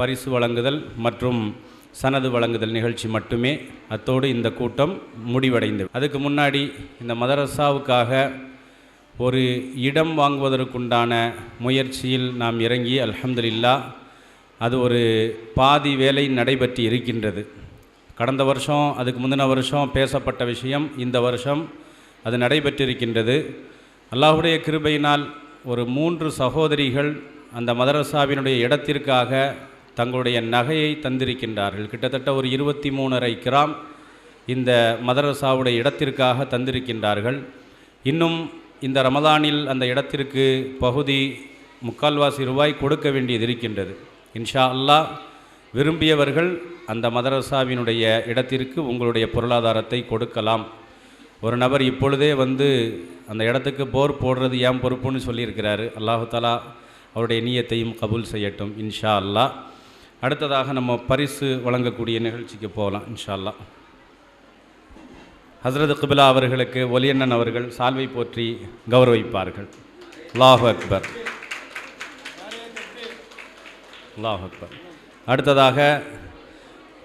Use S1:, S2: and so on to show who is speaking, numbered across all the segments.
S1: பரிசு வழங்குதல் மற்றும் சனது வழங்குதல் நிகழ்ச்சி மட்டுமே. அத்தோடு இந்த கூட்டம் முடிவடைந்தது அதுக்கு முன்னாடி இந்த மதரசாவுக்காக ஒரு இடம் வாங்குவதற்குண்டான முயற்சியில் நாம் இறங்கி அல்ஹம்துலில்லா அது ஒரு பாதி வேலை நடைபெற்று இருக்கின்றது. கடந்த வருஷம் அதுக்கு முந்தின வருஷம் பேசப்பட்ட விஷயம் இந்த வருஷம் அது நடைபெற்றிருக்கின்றது அல்லாஹுடைய கிருபையினால் ஒரு மூன்று சகோதரிகள் அந்த மதரசாவினுடைய இடத்திற்காக தங்களுடைய நகையை தந்திருக்கின்றார்கள். கிட்டத்தட்ட ஒரு இருபத்தி மூணரை கிராம் இந்த மதரசாவுடைய இடத்திற்காக தந்திருக்கின்றார்கள். இன்னும் இந்த ரமதானில் அந்த இடத்திற்கு பகுதி முக்கால்வாசி ரூபாய் கொடுக்க வேண்டியது இருக்கின்றது. இன்ஷா அல்லாஹ் விரும்பியவர்கள் அந்த மதரசாவினுடைய இடத்திற்கு உங்களுடைய பொருளாதாரத்தை கொடுக்கலாம். ஒரு நபர் இப்பொழுதே வந்து அந்த இடத்துக்கு போர் போடுறது ஏன் பொறுப்புன்னு சொல்லியிருக்கிறாரு. அல்லாஹு தாலா அவருடைய நீயத்தையும் கபூல் செய்யட்டும். இன்ஷா அல்லாஹ். அடுத்ததாக நம்ம பரிசு வழங்கக்கூடிய நிகழ்ச்சிக்கு போகலாம் இன்ஷா அல்லாஹ் குபிலா அவர்களுக்கு ஒலியண்ணன் அவர்கள் சால்வை போற்றி கௌரவிப்பார்கள். லாஹு அக்பர். லாஹு அக்பர். அடுத்ததாக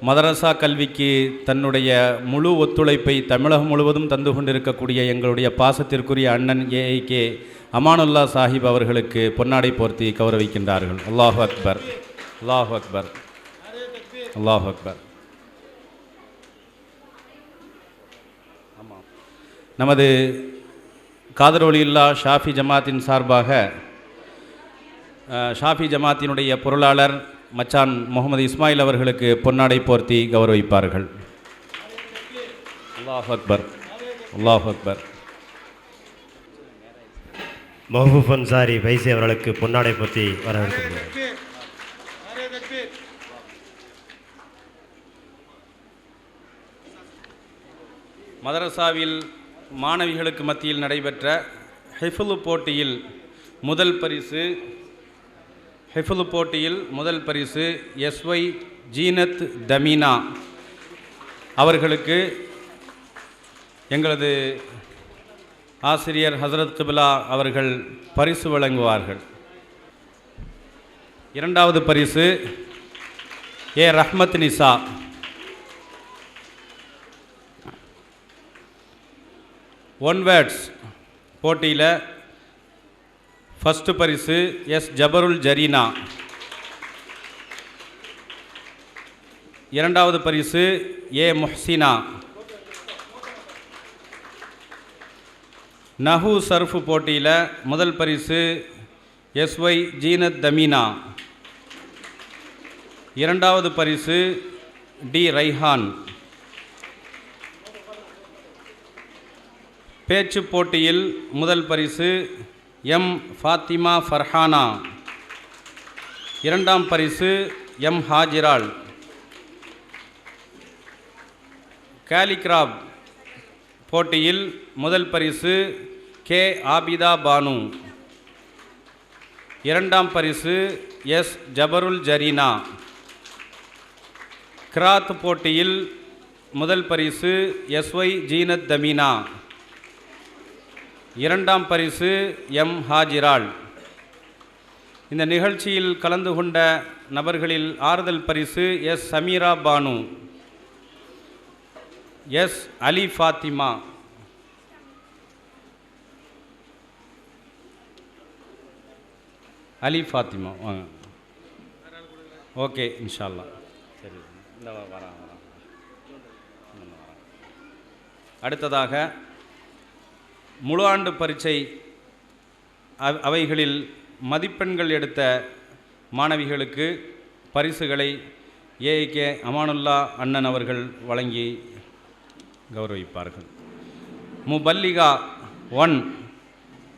S1: மதரசா கல்விக்கு தன்னுடைய முழு ஒத்துழைப்பை தமிழகம் முழுவதும் தந்து கொண்டிருக்கக்கூடிய எங்களுடைய பாசத்திற்குரிய அண்ணன் ஏஐ கே அமானுல்லா சாஹிப் அவர்களுக்கு பொன்னாடை போர்த்தி கௌரவிக்கின்றார்கள். அல்லாஹு அக்பர். அல்லாஹ் அக்பர் அல்லாஹ் அக்பர் ஆமாம் நமது காதரொலியுல்லா ஷாஃபி ஜமாத்தின் சார்பாக ஷாஃபி ஜமாத்தினுடைய பொருளாளர் மச்சான் முகமது இஸ்மாயில் அவர்களுக்கு பொன்னாடை போர்த்தி கௌரவிப்பார்கள். அல்லாஹ் அக்பர் அல்லாஹ் அக்பர்
S2: மஹபூப் அன்சாரி பைசி அவர்களுக்கு பொன்னாடை போர்த்தி வரவேற்கப்படுகிறார்
S1: மதரசாவில் மாணவிகளுக்கு மத்தியில் நடைபெற்ற ஹெஃபுலு போட்டியில் முதல் பரிசு ஹெஃபுலு போட்டியில் முதல் பரிசு எஸ்ஒய் ஜீனத் தமீனா அவர்களுக்கு எங்களது ஆசிரியர் ஹசரத் கிபிலா அவர்கள் பரிசு வழங்குவார்கள். இரண்டாவது பரிசு A Rahmath Nisa. One words போட்டியில் ஃபஸ்ட்டு பரிசு எஸ் ஜபருல் ஜரீனா இரண்டாவது பரிசு ஏ முஹ்சினா நஹு சர்ஃப் போட்டியில் முதல் பரிசு எஸ்ஒய் ஜீனத் தமினா. இரண்டாவது பரிசு டி ரைஹான். பேச்சு போட்டியில் முதல் பரிசு எம். ஃபாத்திமா ஃபர்ஹானா. இரண்டாம் பரிசு எம். ஹாஜிரால். கேலிகிராப் போட்டியில் முதல் பரிசு கே. ஆபிதா பானு. இரண்டாம் பரிசு எஸ். ஜபருல் ஜரீனா. கிராத் போட்டியில் முதல் பரிசு எஸ்ஒய் ஜீனத் தமீனா. இரண்டாம் பரிசு எம். ஹாஜிரால். இந்த நிகழ்ச்சியில் கலந்து கொண்ட நபர்களில் ஆறுதல் பரிசு எஸ். சமீரா பானு எஸ். அலி ஃபாத்திமா. அலி ஃபாத்திமா வாங்க ஓகே இன்ஷால்லா. சரி இந்த வரான் வரான் அடுத்ததாக முழு ஆண்டு பரீட்சை அவைகளில் மதிப்பெண்கள் எடுத்த மாணவிகளுக்கு பரிசுகளை ஏஐகே அமானுல்லா அண்ணன் அவர்கள் வழங்கி கௌரவிப்பார்கள். முபல்லிகா one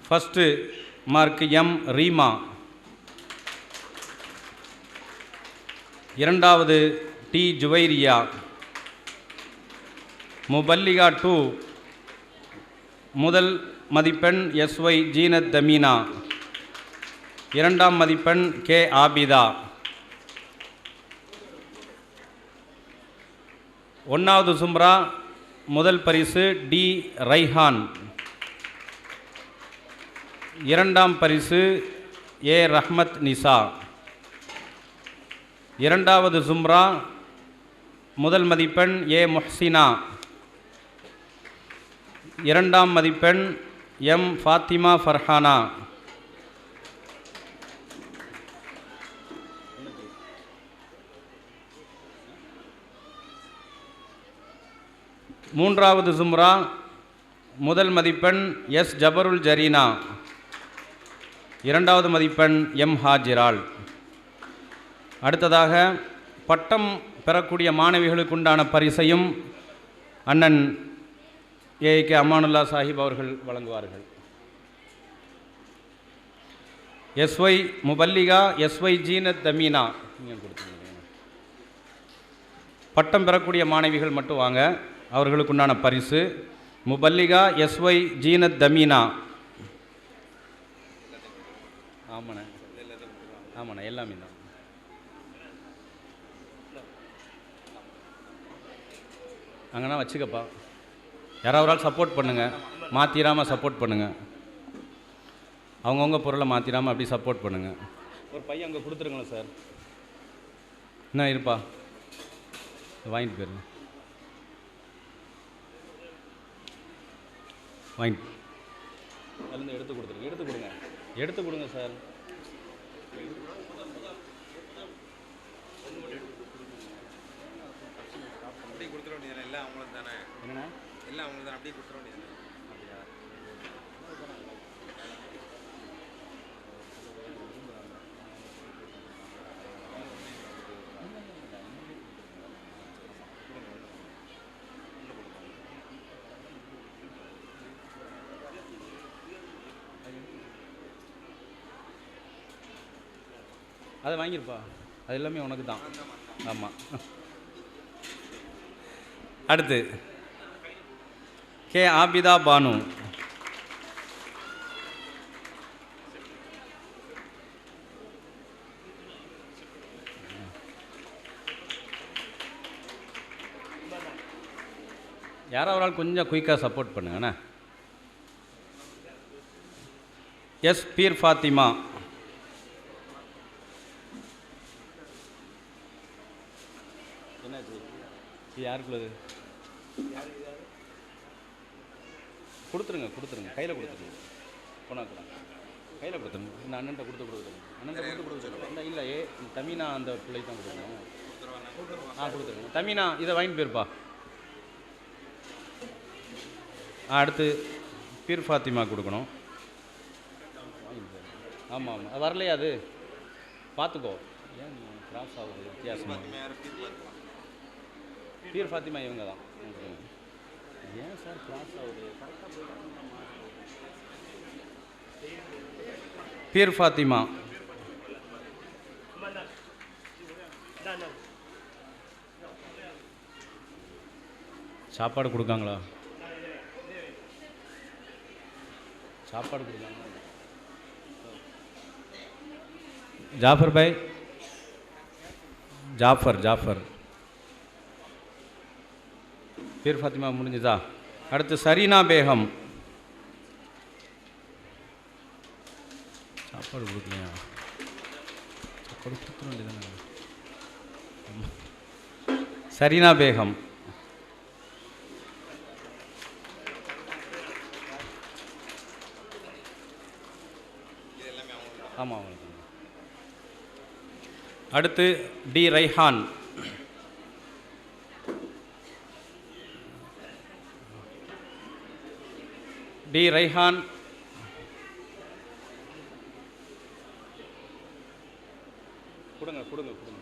S1: first mark M. Reema. இரண்டாவது டி. ஜுவைரியா. முபல்லிகா டூ முதல் மதிப்பெண் எஸ் ஒய் ஜீனத் தமீனா. இரண்டாம் மதிப்பெண் கே ஆபிதா. ஒன்றாவது சும்ரா முதல் பரிசு டி ரைஹான். இரண்டாம் பரிசு ஏ ரஹ்மத் நிசா. இரண்டாவது சும்ரா முதல் மதிப்பெண் ஏ முஹ்சினா. இரண்டாம் மதிப்பெண் எம் ஃபாத்திமா ஃபர்ஹானா. மூன்றாவது ஜும்ரா முதல் மதிப்பெண் எஸ் ஜபருல் ஜரீனா. இரண்டாவது மதிப்பெண் எம் ஹாஜிரால். அடுத்ததாக பட்டம் பெறக்கூடிய மாணவிகளுக்குண்டான பரிசையும் அண்ணன் ஏ கே அமானுல்லா சாஹிப் அவர்கள் வழங்குவார்கள். எஸ்ஒய் முபல்லிகா எஸ்ஒய் ஜீனத் தமீனா. நீங்கள் கொடுத்துருங்க. பட்டம் பெறக்கூடிய மாணவிகள் மட்டும் வாங்க அவர்களுக்குண்டான பரிசு. முபல்லிகா எஸ்ஒய் ஜீனத் தமீனா. ஆமாண்ணே. ஆமாண்ணே எல்லாமே தான். அங்கேனா வச்சுக்கப்பா. யாராவது ஒரு ஆள் சப்போர்ட் பண்ணுங்கள் மாற்றிடாமல் சப்போர்ட் பண்ணுங்கள் அவங்கவுங்க பொருளை மாற்றிடாமல் அப்படி சப்போர்ட் பண்ணுங்கள் ஒரு பையன் அங்கே கொடுத்துருங்களேன் சார். என்ன இருப்பா? வாங்கிட்டு போயிருங்க வாங்கிட்டு. அதுலேருந்து எடுத்து கொடுத்துருங்க. எடுத்து கொடுங்க. எடுத்து கொடுங்க சார்.
S3: அப்படியே கொடுத்துட அவங்களுக்கு தானே?
S1: என்னண்ணா?
S3: எல்லாம் அவங்களுக்கு தானே அப்படியே கொடுத்துட அப்படியா?
S1: அதை வாங்கியிருப்பா அது எல்லாமே உனக்கு தான். ஆமாம் அடுத்து. கே ஆபிதா பானு. யாரோ ஒரு ஆள் கொஞ்சம் குயிக்காக சப்போர்ட் பண்ணுங்கண்ணே. எஸ் பீர் ஃபாத்திமா. என்னாச்சு இது யாருக்குள்ளது? கொடுத்துருங்க கொடுத்துருங்க. கையில் கொடுத்துருங்க. கொண்டாக்குறாங்க கையில் கொடுத்துருங்க. இந்த அண்ணன்ட்ட கொடுத்து கொடுத்துருங்க. அண்ணன்ட்ட கொடுத்து கொடுத்துருங்க. இந்த இல்லை ஏ தமினா அந்த பிள்ளைக்கு தான் கொடுத்துருங்க ஆ கொடுத்துருங்க. தமினா இதை வாங்கிட்டு போயிருப்பா. அடுத்து பீர் ஃபாத்திமா கொடுக்கணும். ஆமாம் ஆமாம் வரலையா அது? பார்த்துக்கோ ஏன் கிராஸ் ஆகுது? வித்தியாசமாக பீர் ஃபாத்திமா இவங்க தான். ஏன் சார் கிராஸ் ஆகுது? பீர் ஃபாத்திமா. சாப்பாடு கொடுக்காங்களா? சாப்பாடு கொடுக்காங்களா? ஜாஃபர் பாய். ஜாஃபர் ஜாஃபர். பேர் ஃபாத்திமா முடிஞ்சுதா? அடுத்து சரீனா பேகம். சாப்பாடு கொடுக்கலையா? சாப்பாடு கொடுத்துட வேண்டியதானே சரீனா பேகம். ஆமாம் அவங்களுக்கு அடுத்து டி ரைஹான். டி ரைஹான். கொடுங்க கொடுங்க கொடுங்க.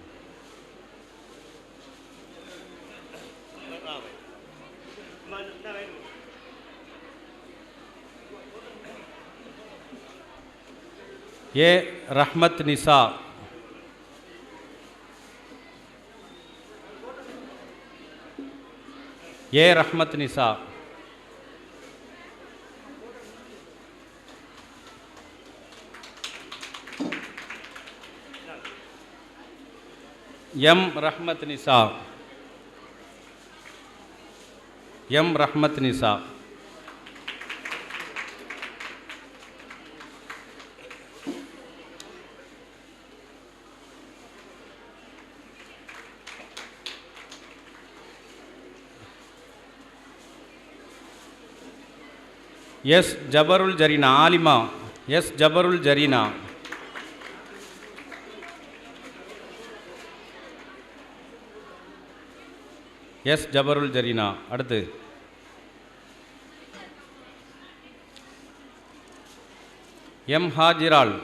S1: ஏ ரஹ்மத் நிசா. ஏ ரஹ்மத் நிசா. एम रहमत निसा। एम रहमत निसा। एस जबरुल जरीना आलिमा। एस जबरुल जरीना। எஸ் ஜபருல் ஜரீனா அடுத்து. எம் ஹாஜிரால்.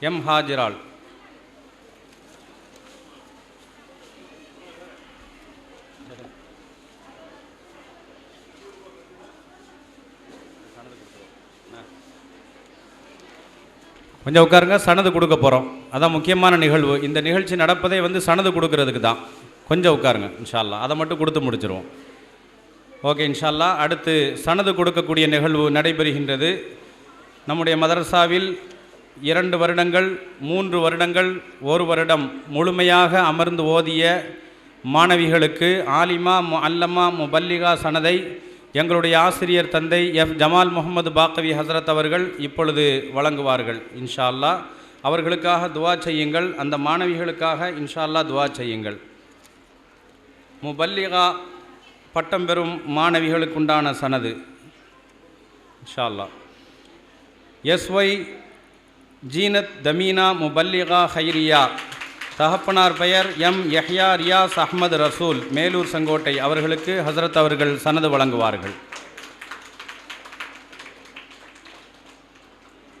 S1: எம் ஹாஜிரால். கொஞ்சம் உட்காருங்க சனது கொடுக்க போகிறோம் அதான் முக்கியமான நிகழ்வு. இந்த நிகழ்ச்சி நடப்பதே வந்து சனது கொடுக்கறதுக்கு தான். கொஞ்சம் உட்காருங்க இன்ஷால்லா அதை மட்டும் கொடுத்து முடிச்சிருவோம். ஓகே இன்ஷால்லா அடுத்து சனது கொடுக்கக்கூடிய நிகழ்வு நடைபெறுகின்றது. நம்முடைய மதரசாவில் இரண்டு வருடங்கள் மூன்று வருடங்கள் ஒரு வருடம் முழுமையாக அமர்ந்து ஓதிய மாணவிகளுக்கு ஆலிமா மு அல்லமா முபல்லிகா சனதை எங்களுடைய ஆசிரியர் தந்தை எஃப் ஜமால் முகமது பாக்கவி ஹசரத் அவர்கள் இப்பொழுது வழங்குவார்கள் இன்ஷா அல்லாஹ் அவர்களுக்காக துவா செய்யுங்கள் அந்த மாணவிகளுக்காக இன்ஷா அல்லா துவா செய்யுங்கள். முபல்லிகா பட்டம் பெறும் மாணவிகளுக்குண்டான சனது இன்ஷா அல்லாஹ் எஸ்ஒய் ஜீனத் தமீனா முபல்லிகா ஹைரியா தகப்பனார் பெயர் எம் யஹ்யா ரியாஸ் அஹ்மது ரசூல் மேலூர் செங்கோட்டை. அவர்களுக்கு ஹசரத் அவர்கள் சனது வழங்குவார்கள்.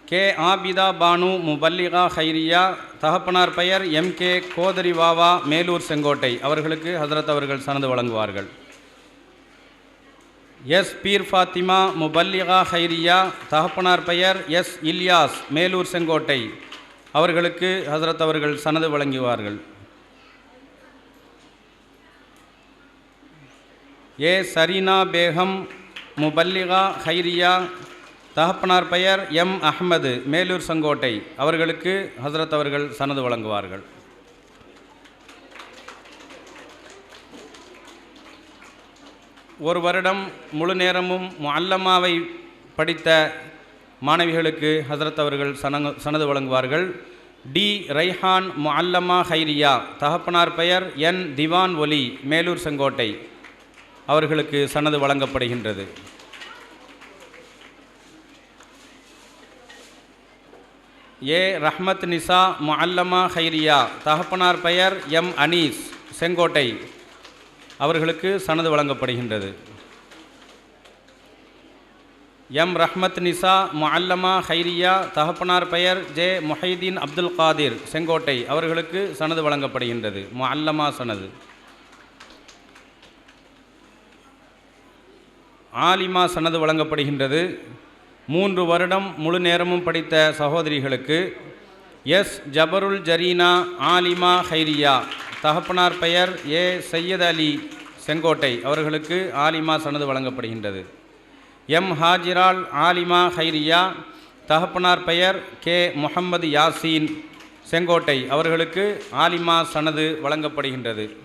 S1: கே. ஆபிதா பானு முபல்லிகா ஹைரியா தகப்பனார் பெயர் எம். கே. கோதரி வாவா மேலூர் செங்கோட்டை. அவர்களுக்கு ஹசரத் அவர்கள் சனது வழங்குவார்கள். எஸ். பீர் ஃபாத்திமா முபல்லிகா ஹைரியா தகப்பனார் பெயர் எஸ். இல்யாஸ் மேலூர் செங்கோட்டை. அவர்களுக்கு ஹசரத் அவர்கள் சனது வழங்குவார்கள். ஏ சரீனா பேகம் முபல்லிகா ஹைரியா. தகப்பனார் பெயர் எம் அஹ்மது மேலூர் செங்கோட்டை. அவர்களுக்கு ஹசரத் அவர்கள் சனது வழங்குவார்கள். ஒரு வருடம் முழு நேரமும் அல்லம்மாவை படித்த மாணவிகளுக்கு ஹசரத் அவர்கள் சனங்க சனது வழங்குவார்கள். டி. ரைஹான் முஅல்லமா ஹைரியா தகப்பனார் பெயர் என். திவான் ஒலி மேலூர் செங்கோட்டை. அவர்களுக்கு சனது வழங்கப்படுகின்றது. ஏ. ரஹ்மத் நிசா முஅல்லமா ஹைரியா தகப்பனார் பெயர் எம். அனீஸ் செங்கோட்டை. அவர்களுக்கு சனது வழங்கப்படுகின்றது. எம் ரஹ்மத் நிசா முஅல்லமா ஹைரியா தகப்பனார் பெயர் ஜே முஹைதீன் அப்துல் காதிர் செங்கோட்டை அவர்களுக்கு சனது வழங்கப்படுகின்றது. முஅல்லமா சனது. ஆலிமா சனது வழங்கப்படுகின்றது. மூன்று வருடம் முழு நேரமும் படித்த சகோதரிகளுக்கு எஸ் ஜபருல் ஜரீனா ஆலிமா ஹைரியா தகப்பனார் பெயர் ஏ சையத் அலி செங்கோட்டை அவர்களுக்கு ஆலிமா சனது வழங்கப்படுகின்றது. எம் ஹாஜிரால் ஆலிமா ஹைரியா தகப்பனார் பெயர் கே. முகமது யாசீன் செங்கோட்டை. அவர்களுக்கு ஆலிமா சனது வழங்கப்படுகின்றது.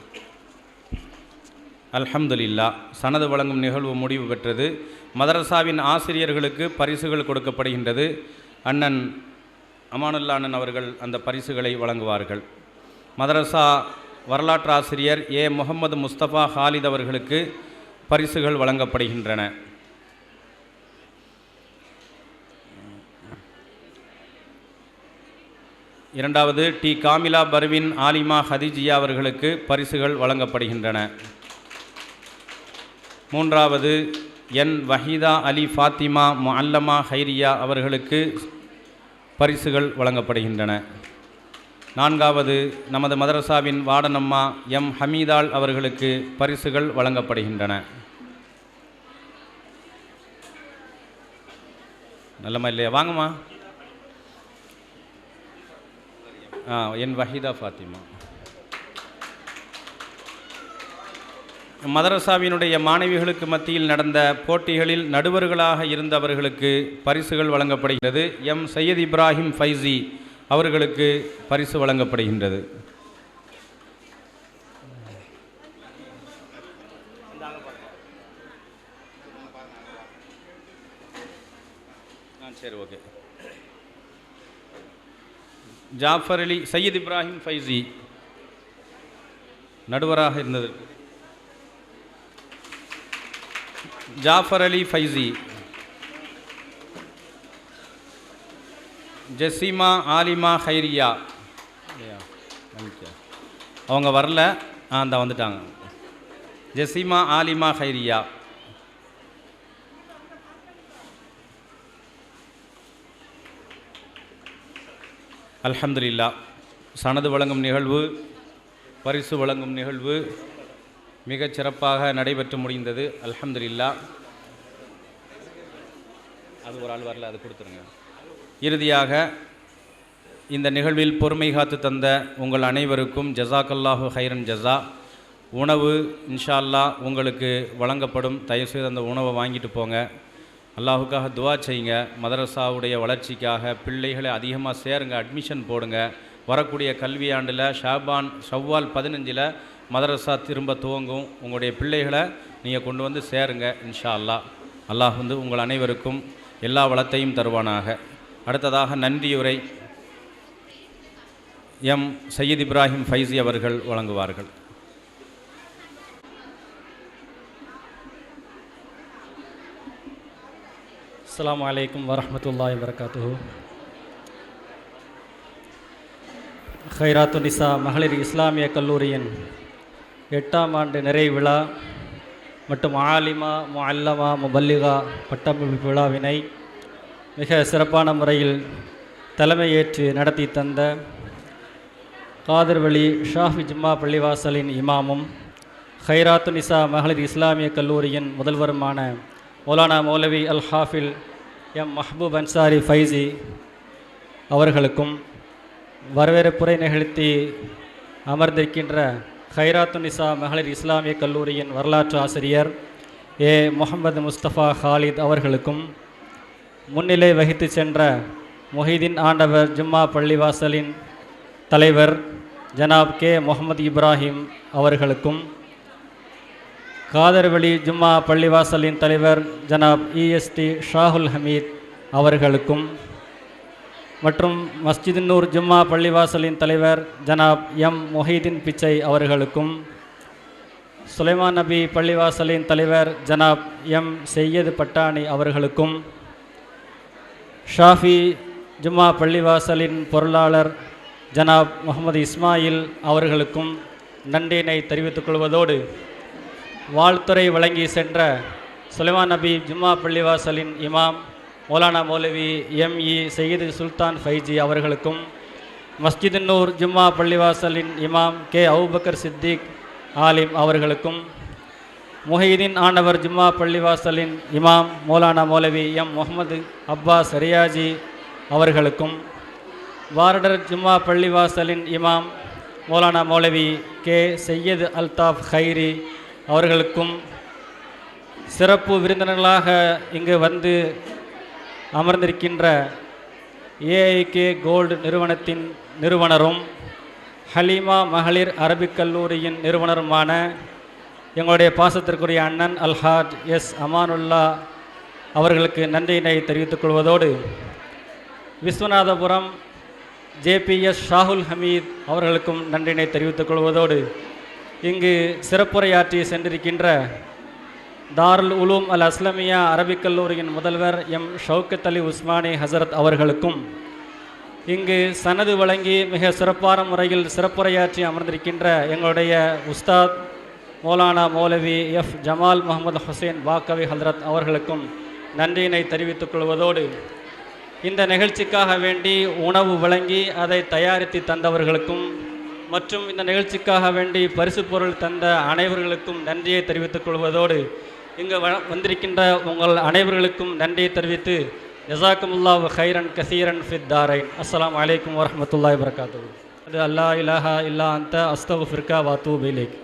S1: அல்ஹம்துலில்லா சனது வழங்கும் நிகழ்வு முடிவு பெற்றது. மதரசாவின் ஆசிரியர்களுக்கு பரிசுகள் கொடுக்கப்படுகின்றது. அண்ணன் அமானுல்லா அண்ணன் அவர்கள் அந்த பரிசுகளை வழங்குவார்கள். மதரசா வரலாற்று ஆசிரியர் ஏ. முகமது முஸ்தபா ஹாலித் அவர்களுக்கு பரிசுகள் வழங்கப்படுகின்றன. இரண்டாவது டி காமிலா பர்வின் ஆலிமா ஹதிஜியா அவர்களுக்கு பரிசுகள் வழங்கப்படுகின்றன. மூன்றாவது என் வஹீதா அலி ஃபாத்திமா முஅல்லமா ஹைரியா அவர்களுக்கு பரிசுகள் வழங்கப்படுகின்றன. நான்காவது நமது மதரசாவின் வாடனம்மா எம் ஹமீதாள் அவர்களுக்கு பரிசுகள் வழங்கப்படுகின்றன. நல்லம்மா இல்லையா? வாங்கம்மா ஆ என் வஹீதா ஃபாத்திமா. மதரசாவினுடைய மாணவிகளுக்கு மத்தியில் நடந்த போட்டிகளில் நடுவர்களாக இருந்தவர்களுக்கு பரிசுகள் வழங்கப்படுகிறது. எம். சையத் இப்ராஹிம் ஃபைசி அவர்களுக்கு பரிசு வழங்கப்படுகின்றது ஆ சரி ஓகே ஜாஃபர் அலி சையீத் இப்ராஹிம் ஃபைசி நடுவராக இருந்தது. ஜாஃபர் அலி ஃபைசி ஜெசிமா ஆலிமா ஹைரியா இல்லையா? அவங்க வரல ஆ அந்த வந்துட்டாங்க. ஜெசிமா ஆலிமா ஹைரியா அல்ஹம்துலில்லா. சனது வழங்கும் நிகழ்வு பரிசு வழங்கும் நிகழ்வு மிகச் சிறப்பாக நடைபெற்று முடிந்தது. அல்ஹம்துலில்லா. அது ஒரு ஆள் வரல அது கொடுத்துருங்க. இறுதியாக இந்த நிகழ்வில் பொறுமை காத்து தந்த உங்கள் அனைவருக்கும் ஜசாக்கல்லாஹு ஹைரன் ஜஸா. உணவு இன்ஷா அல்லாஹ் உங்களுக்கு வழங்கப்படும். தயவுசெய்து அந்த உணவை வாங்கிட்டு போங்க. அல்லாஹுக்காக துவா செய்யுங்க. மதரசாவுடைய வளர்ச்சிக்காக பிள்ளைகளை அதிகமாக சேருங்க அட்மிஷன் போடுங்க. வரக்கூடிய கல்வியாண்டில் ஷாபான் ஷவ்வால் பதினஞ்சில் மதரசா திரும்ப துவங்கும். உங்களுடைய பிள்ளைகளை நீங்கள் கொண்டு வந்து சேருங்க இன்ஷா அல்லாஹ் அல்லாஹ் வந்து உங்கள் அனைவருக்கும் எல்லா வளத்தையும் தருவானாக. அடுத்ததாக நன்றியுரை எம் சையீத் இப்ராஹிம் ஃபைசி அவர்கள் வழங்குவார்கள்.
S4: அஸ்லாம் அலைக்கும் வரஹ்மத்துல்லாஹி வரகாத்து ஹைராத்து நிசா மகளிர் இஸ்லாமிய கல்லூரியின் எட்டாம் ஆண்டு நிறை விழா மற்றும் ஆலிமா முஅல்லமா முபல்லிகா பட்டமளிப்பு விழாவினை மிக சிறப்பான முறையில் தலைமையேற்று நடத்தி தந்த காதர்வழி ஷாஃபி ஜும்மா பள்ளிவாசலின் இமாமும் ஹைராத்து நிசா மகளிர் இஸ்லாமிய கல்லூரியின் முதல்வருமான மௌலானா மௌலவி அல் ஹாஃபில் எம் மஹ்பூப் அன்சாரி ஃபைசி அவர்களுக்கும் வரவேற்புரை நிகழ்த்தி அமர்ந்திருக்கின்ற ஹைராத்து நிசா மகளிர் இஸ்லாமிய கல்லூரியின் வரலாற்று ஆசிரியர் ஏ முகமது முஸ்தபா ஹாலித் அவர்களுக்கும் முன்னிலை வகித்து சென்ற மொஹிதீன் ஆண்டவர் ஜும்மா பள்ளிவாசலின் தலைவர் ஜனாப் கே முகமது இப்ராஹிம் அவர்களுக்கும் காதர்வழி ஜும்மா பள்ளிவாசலின் தலைவர் ஜனாப் இஎஸ்டி ஷாகுல் ஹமீத் அவர்களுக்கும் மற்றும் மஸ்ஜிதுன்னூர் ஜும்மா பள்ளிவாசலின் தலைவர் ஜனாப் எம். மொஹீதீன் பிச்சை அவர்களுக்கும் சுலைமான் நபி பள்ளிவாசலின் தலைவர் ஜனாப் எம். செய்யது பட்டாணி அவர்களுக்கும் ஷாஃபி ஜும்மா பள்ளிவாசலின் பொருளாளர் ஜனாப் முகமது இஸ்மாயில் அவர்களுக்கும் நன்றியினை தெரிவித்துக் கொள்வதோடு வாழ்த்துறை வழங்கி சென்ற சுலைமான் நபி ஜும்மா பள்ளிவாசலின் இமாம் மௌலானா மௌலவி எம் இ சையீது சுல்தான் ஃபைஜி அவர்களுக்கும் மஸ்ஜிதுன்னூர் ஜும்மா பள்ளிவாசலின் இமாம் கே அவுபக்கர் சித்திக் ஆலிம் அவர்களுக்கும் முஹீதீன் ஆண்டவர் ஜும்மா பள்ளிவாசலின் இமாம் மௌலானா மௌலவி எம் முகமது அப்பாஸ் ரியாஜி அவர்களுக்கும் வாரடர் ஜும்மா பள்ளிவாசலின் இமாம் மௌலானா மௌலவி கே சையது அல்தாஃப் ஹைரி அவர்களுக்கும் சிறப்பு விருந்தினர்களாக இங்கு வந்து அமர்ந்திருக்கின்ற ஏஐகே கோல்டு நிறுவனத்தின் நிறுவனரும் ஹலீமா மகளிர் அரபிக் கல்லூரியின் நிறுவனருமான எங்களுடைய பாசத்திற்குரிய அண்ணன் அல்ஹாஜ் எஸ் அமானுல்லா அவர்களுக்கு நன்றியினை தெரிவித்துக் கொள்வதோடு விஸ்வநாதபுரம் ஜேபிஎஸ் ஷாகுல் ஹமீத் அவர்களுக்கும் நன்றியினை தெரிவித்துக் கொள்வதோடு இங்கு சிறப்புரையாற்றி சென்றிருக்கின்ற தாருல் உலூம் அல் அஸ்லமியா அரபிக் கல்லூரியின் முதல்வர் எம். ஷவுக்கத் அலி உஸ்மானி ஹசரத் அவர்களுக்கும் இங்கு சனது வழங்கி மிக சிறப்பான முறையில் சிறப்புரையாற்றி அமர்ந்திருக்கின்ற எங்களுடைய உஸ்தாத் மௌலானா மௌலவி எஃப். ஜமால் முகமது ஹுசேன் பாக்கவி ஹல்ரத் அவர்களுக்கும் நன்றியினை தெரிவித்துக் கொள்வதோடு இந்த நிகழ்ச்சிக்காக வேண்டி உணவு வழங்கி அதை தயாரித்து தந்தவர்களுக்கும் மற்றும் இந்த நிகழ்ச்சிக்காக வேண்டி பரிசு பொருள் தந்த அனைவர்களுக்கும் நன்றியை தெரிவித்துக் கொள்வதோடு இங்கு வ- வந்திருக்கின்ற உங்கள் அனைவர்களுக்கும் நன்றியை தெரிவித்து ஜசாக்குமுல்லா ஹைரன் கசீரன் ஃபித் தாரைன். அஸ்லாம் வலைக்கம் வரமத்துல்லாய் வரகாத்து அது அல்லா இலஹா இல்லா அந்த அஸ்தகு ஃபிர்கா வாத்து பிலேக்